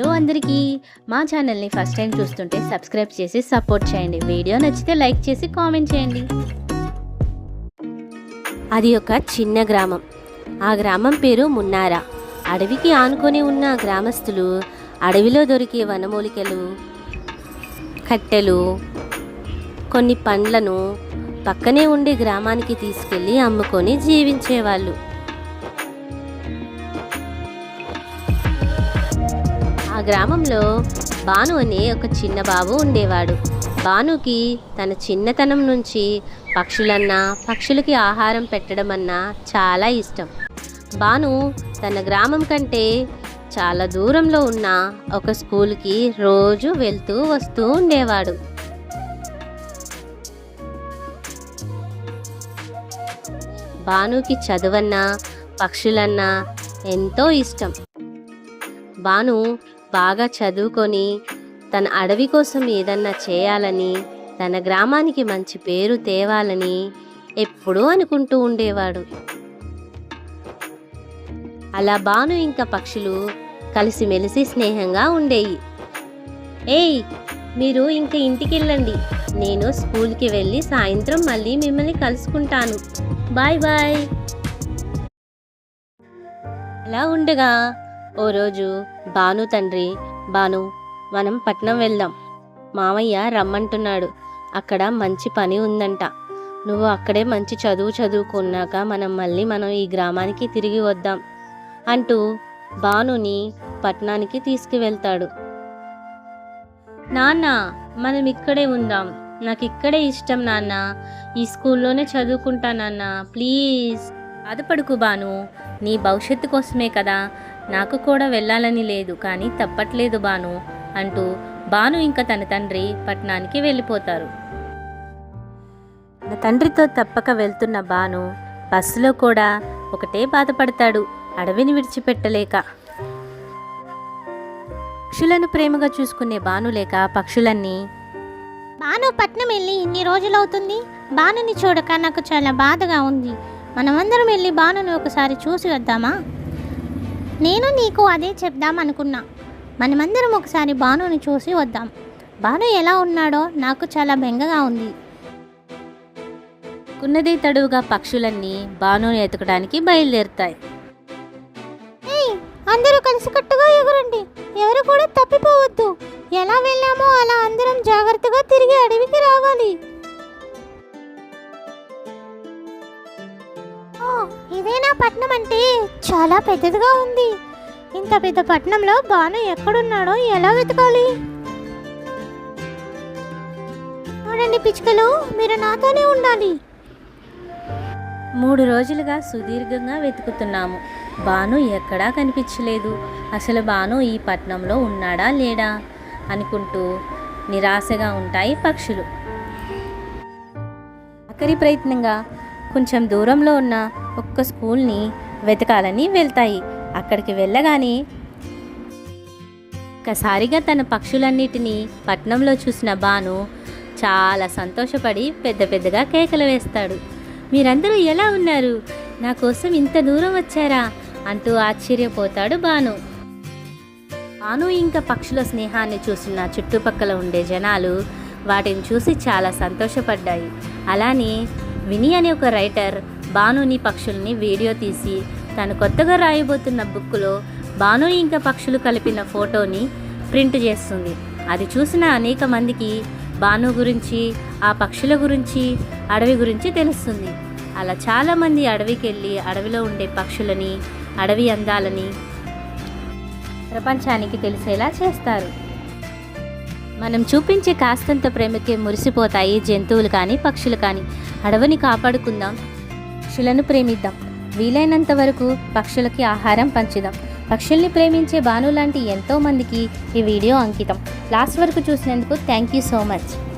Hello అందరికీ. మా ఛానల్ని ఫస్ట్ టైం చూస్తుంటే సబ్స్క్రైబ్ చేసి సపోర్ట్ చేయండి. వీడియో నచ్చితే లైక్ చేసి కామెంట్ చేయండి. అది ఒక చిన్న గ్రామం. ఆ గ్రామం పేరు మున్నారా. అడవికి ఆనుకొని ఉన్న గ్రామస్తులు అడవిలో దొరికే వనమూలికలు కట్టెలు కొన్ని పండ్లను పక్కనే ఉండే గ్రామానికి తీసుకెళ్ళి అమ్ముకొని జీవించేవాళ్ళు. గ్రామంలో బాను అనే ఒక చిన్న బాబు ఉండేవాడు. బానుకి తన చిన్నతనం నుంచి పక్షులన్నా పక్షులకి ఆహారం పెట్టడం అన్నా చాలా ఇష్టం. బాను తన గ్రామం కంటే చాలా దూరంలో ఉన్న ఒక స్కూల్కి రోజు వెళ్తూ వస్తూ ఉండేవాడు. భానుకి చదువన్నా పక్షులన్నా ఎంతో ఇష్టం. బాను బాగా చదువుకొని తన అడవి కోసం ఏదన్నా చేయాలని తన గ్రామానికి మంచి పేరు తేవాలని ఎప్పుడూ అనుకుంటూ ఉండేవాడు. అలా బాను ఇంకా పక్షులు కలిసిమెలిసి స్నేహంగా ఉండేవి ఏయ్ మీరు ఇంకా ఇంటికి వెళ్ళండి నేను స్కూల్కి వెళ్ళి సాయంత్రం మళ్ళీ మిమ్మల్ని కలుసుకుంటాను. Bye bye. అలా ఉండగా ఓ రోజు బాను తండ్రి బాను మనం పట్నం వెళ్దాం. మామయ్య రమ్మంటున్నాడు. అక్కడ మంచి పని ఉందంట. నువ్వు అక్కడే మంచి చదువు చదువుకున్నాక మనం మళ్ళీ మనం ఈ గ్రామానికి తిరిగి వద్దాం అంటూ బానుని పట్నానికి తీసుకువెళ్తాడు. నాన్న మనం ఇక్కడే ఉందాం. నాకు ఇక్కడే ఇష్టం నాన్న. ఈ స్కూల్లోనే చదువుకుంటా నాన్న. ప్లీజ్. బాధపడుకు బాను. నీ భవిష్యత్తు కోసమే కదా. నాకు కూడా వెళ్ళాలని లేదు కానీ తప్పట్లేదు బాను అంటూ బాను ఇంకా తన తండ్రి పట్నానికి వెళ్ళిపోతారు. తన తండ్రితో తప్పక వెళ్తున్న బాను బస్సులో కూడా ఒకటే బాధపడతాడు అడవిని విడిచిపెట్టలేక. పక్షులను ప్రేమగా చూసుకునే బాను లేక పక్షులన్నీ బాను పట్నం వెళ్ళి ఇన్ని రోజులవుతుంది? బానుని చూడక నాకు చాలా బాధగా ఉంది. మనమందరం వెళ్ళి బానుని ఒకసారి చూసి వద్దామా? నేను నీకు అదే చెప్దాం అనుకున్నా. మనమందరం ఒకసారి బానుని చూసి వద్దాం. బాను ఎలా ఉన్నాడో నాకు చాలా బెంగగా ఉంది. కున్నదే తడువుగా పక్షులన్నీ బానుని ఎతకడానికి బయలుదేరుతాయి. అందరూ కలిసికట్టుగా ఎగురండి. ఎవరు కూడా తప్పిపోవద్దు. ఎలా ఇదేనా పట్నం అంటే? చాలా పెద్దదిగా ఉంది. ఇంత పెద్ద పట్నంలో బాను ఎక్కడున్నాడో ఎలా వెతకాలి? చూడండి పిచ్చుకలు మీరు నాతోనే ఉండాలి. మూడు రోజులుగా సుదీర్ఘంగా వెతుకుతున్నాము. బాను ఎక్కడా కనిపించలేదు. అసలు బాను ఈ పట్నంలో ఉన్నాడా లేడా అనుకుంటూ నిరాశగా ఉంటాయి పక్షులు. ఆఖరి ప్రయత్నంగా కొంచెం దూరంలో ఉన్న ఒక్క స్కూల్ని వెతకాలని వెళ్తాయి. అక్కడికి వెళ్ళగానే ఒక్కసారిగా తన పక్షులన్నిటినీ పట్నంలో చూసిన బాను చాలా సంతోషపడి పెద్ద పెద్దగా కేకలు వేస్తాడు. మీరందరూ ఎలా ఉన్నారు? నా కోసం ఇంత దూరం వచ్చారా? అంటూ ఆశ్చర్యపోతాడు బాను బాను ఇంకా పక్షుల స్నేహాన్ని చూసిన చుట్టుపక్కల ఉండే జనాలు వాటిని చూసి చాలా సంతోషపడ్డాయి. అలానే విని అనే ఒక రైటర్ బానుని పక్షుల్ని వీడియో తీసి తను కొత్తగా రాయబోతున్న బుక్లో బాను ఇంకా పక్షులు కలిపిన ఫోటోని ప్రింట్ చేస్తుంది. అది చూసిన అనేక మందికి బాను గురించి ఆ పక్షుల గురించి అడవి గురించి తెలుస్తుంది. అలా చాలామంది అడవికి వెళ్ళి అడవిలో ఉండే పక్షులని అడవి అందాలని ప్రపంచానికి తెలిసేలా చేస్తారు. మనం చూపించే కాస్తంత ప్రేమకే మురిసిపోతాయి జంతువులు కానీ పక్షులు కానీ. అడవిని కాపాడుకుందాం. పక్షులను ప్రేమిద్దాం. వీలైనంత వరకు పక్షులకి ఆహారం పంచుదాం. పక్షుల్ని ప్రేమించే బాను లాంటి ఎంతోమందికి ఈ వీడియో అంకితం. లాస్ట్ వరకు చూసినందుకు థ్యాంక్ యూ సో మచ్.